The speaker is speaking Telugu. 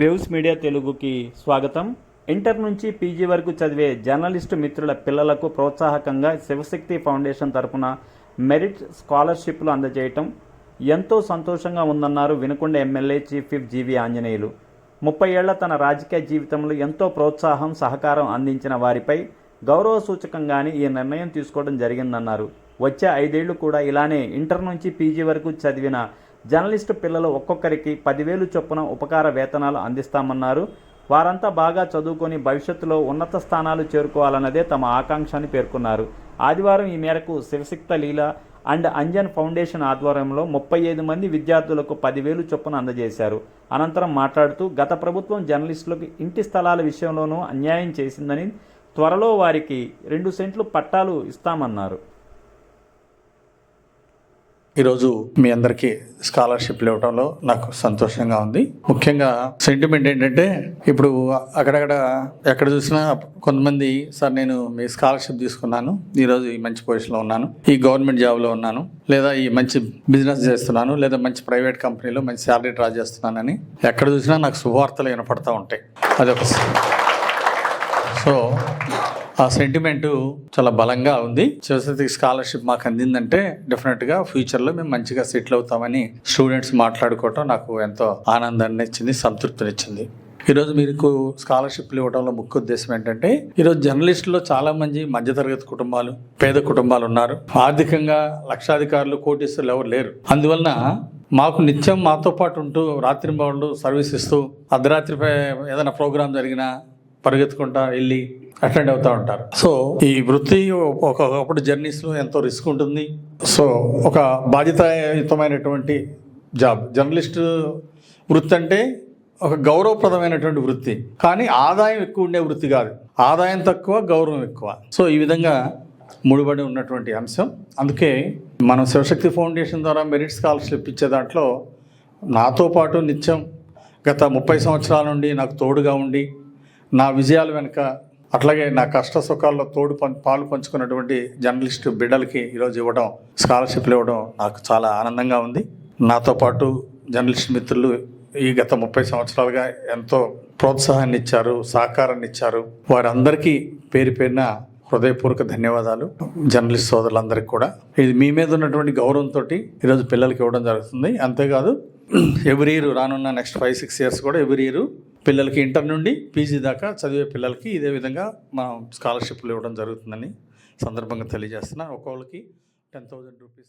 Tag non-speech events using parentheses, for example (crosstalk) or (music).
వేవ్స్ మీడియా తెలుగుకి స్వాగతం. ఇంటర్ నుంచి పీజీ వరకు చదివే జర్నలిస్టు మిత్రుల పిల్లలకు ప్రోత్సాహకంగా శివశక్తి ఫౌండేషన్ తరపున మెరిట్ స్కాలర్షిప్లు అందజేయటం. ఎంతో సంతోషంగా ఉందన్నారు Vinukonda MLA chief whip GV Anjaneyulu. ముప్పై ఏళ్ళ తన రాజకీయ జీవితంలో ఎంతో ప్రోత్సాహం సహకారం అందించిన వారిపై గౌరవ సూచకంగానే ఈ నిర్ణయం తీసుకోవడం జరిగిందన్నారు. వచ్చే ఐదేళ్ళు కూడా ఇలానే ఇంటర్ నుంచి పీజీ వరకు చదివిన జర్నలిస్టు పిల్లలు ఒక్కొక్కరికి పదివేలు చొప్పున ఉపకార వేతనాలు అందిస్తామన్నారు. వారంతా బాగా చదువుకొని భవిష్యత్తులో ఉన్నత స్థానాలు చేరుకోవాలన్నదే తమ ఆకాంక్ష అని పేర్కొన్నారు. ఆదివారం ఈ మేరకు శివసిక్త లీల అండ్ అంజన్ ఫౌండేషన్ ఆధ్వర్యంలో ముప్పై ఐదు మంది విద్యార్థులకు పదివేలు చొప్పున అందజేశారు. అనంతరం మాట్లాడుతూ గత ప్రభుత్వం జర్నలిస్టులకు ఇంటి స్థలాల విషయంలోనూ అన్యాయం చేసిందని త్వరలో వారికి రెండు సెంట్లు పట్టాలు ఇస్తామన్నారు. ఈరోజు మీ అందరికీ స్కాలర్షిప్లు ఇవ్వడంలో నాకు సంతోషంగా ఉంది. ముఖ్యంగా సెంటిమెంట్ ఏంటంటే ఇప్పుడు అక్కడక్కడ ఎక్కడ చూసినా కొంతమంది సార్ నేను మీ స్కాలర్షిప్ తీసుకున్నాను. ఈరోజు ఈ మంచి పొజిషన్లో ఉన్నాను. ఈ గవర్నమెంట్ జాబ్లో ఉన్నాను. లేదా ఈ మంచి బిజినెస్ చేస్తున్నాను. లేదా మంచి ప్రైవేట్ కంపెనీలో మంచి శాలరీ డ్రా చేస్తున్నానని ఎక్కడ చూసినా నాకు శుభవార్తలు వినపడతా ఉంటాయి. అదొక సో ఆ సెంటిమెంట్ చాలా బలంగా ఉంది. శివశక్తి స్కాలర్షిప్ మాకు అందిందంటే డెఫినెట్గా ఫ్యూచర్లో మేము మంచిగా సెటిల్ అవుతామని స్టూడెంట్స్ మాట్లాడుకోవటం నాకు ఎంతో ఆనందాన్ని ఇచ్చింది సంతృప్తినిచ్చింది ఈరోజు మీకు స్కాలర్షిప్లు ఇవ్వడంలో ముఖ్య ఉద్దేశం ఏంటంటే ఈరోజు జర్నలిస్టులో చాలా మంది మధ్యతరగతి కుటుంబాలు పేద కుటుంబాలు ఉన్నారు. ఆర్థికంగా లక్షాధికారులు కోటీశ్వరులు ఎవరు లేరు. అందువలన మాకు నిత్యం మాతో పాటు ఉంటూ రాత్రింబవళ్ళు సర్వీస్ ఇస్తూ అర్ధరాత్రిపై ఏదైనా ప్రోగ్రాం జరిగినా పరిగెత్తుకుంటా వెళ్ళి అటెండ్ అవుతూ ఉంటారు. సో ఈ వృత్తి ఒకప్పుడు జర్నీస్లో ఎంతో రిస్క్ ఉంటుంది. సో ఒక బాధ్యతాయుతమైనటువంటి జాబ్ జర్నలిస్ట్ వృత్తి అంటే ఒక గౌరవప్రదమైనటువంటి వృత్తి. కానీ ఆదాయం ఎక్కువ ఉండే వృత్తి కాదు. ఆదాయం తక్కువ గౌరవం ఎక్కువ. సో ఈ విధంగా ముడిపడి ఉన్నటువంటి అంశం. అందుకే మనం శివశక్తి ఫౌండేషన్ ద్వారా మెరిట్ స్కాలర్షిప్ ఇచ్చే దాంట్లో నాతో పాటు నిత్యం గత ముప్పై సంవత్సరాల నుండి నాకు తోడుగా ఉండి నా విజయాల వెనుక అట్లాగే నా కష్ట సుఖాల్లో తోడు పం పాలు పంచుకున్నటువంటి జర్నలిస్ట్ బిడ్డలకి ఈరోజు ఇవ్వడం స్కాలర్షిప్లు ఇవ్వడం నాకు చాలా ఆనందంగా ఉంది. నాతో పాటు జర్నలిస్ట్ మిత్రులు ఈ గత ముప్పై సంవత్సరాలుగా ఎంతో ప్రోత్సాహాన్ని ఇచ్చారు సహకారాన్ని ఇచ్చారు. వారందరికీ పేరు పేరిన హృదయపూర్వక ధన్యవాదాలు జర్నలిస్ట్ సోదరులందరికీ కూడా. ఇది మీ మీద ఉన్నటువంటి గౌరవంతో ఈరోజు పిల్లలకి ఇవ్వడం జరుగుతుంది. అంతేకాదు (clears throat) ఎవ్రీ ఇయర్ రానున్న నెక్స్ట్ ఫైవ్ సిక్స్ ఇయర్స్ కూడా ఎవ్రీ ఇయర్ పిల్లలకి ఇంటర్ నుండి పీజీ దాకా చదివే పిల్లలకి ఇదే విధంగా మనం స్కాలర్షిప్లు ఇవ్వడం జరుగుతుందని సందర్భంగా తెలియజేస్తున్నాను ఒక్కొక్కరికి టెన్ థౌజండ్ రూపీస్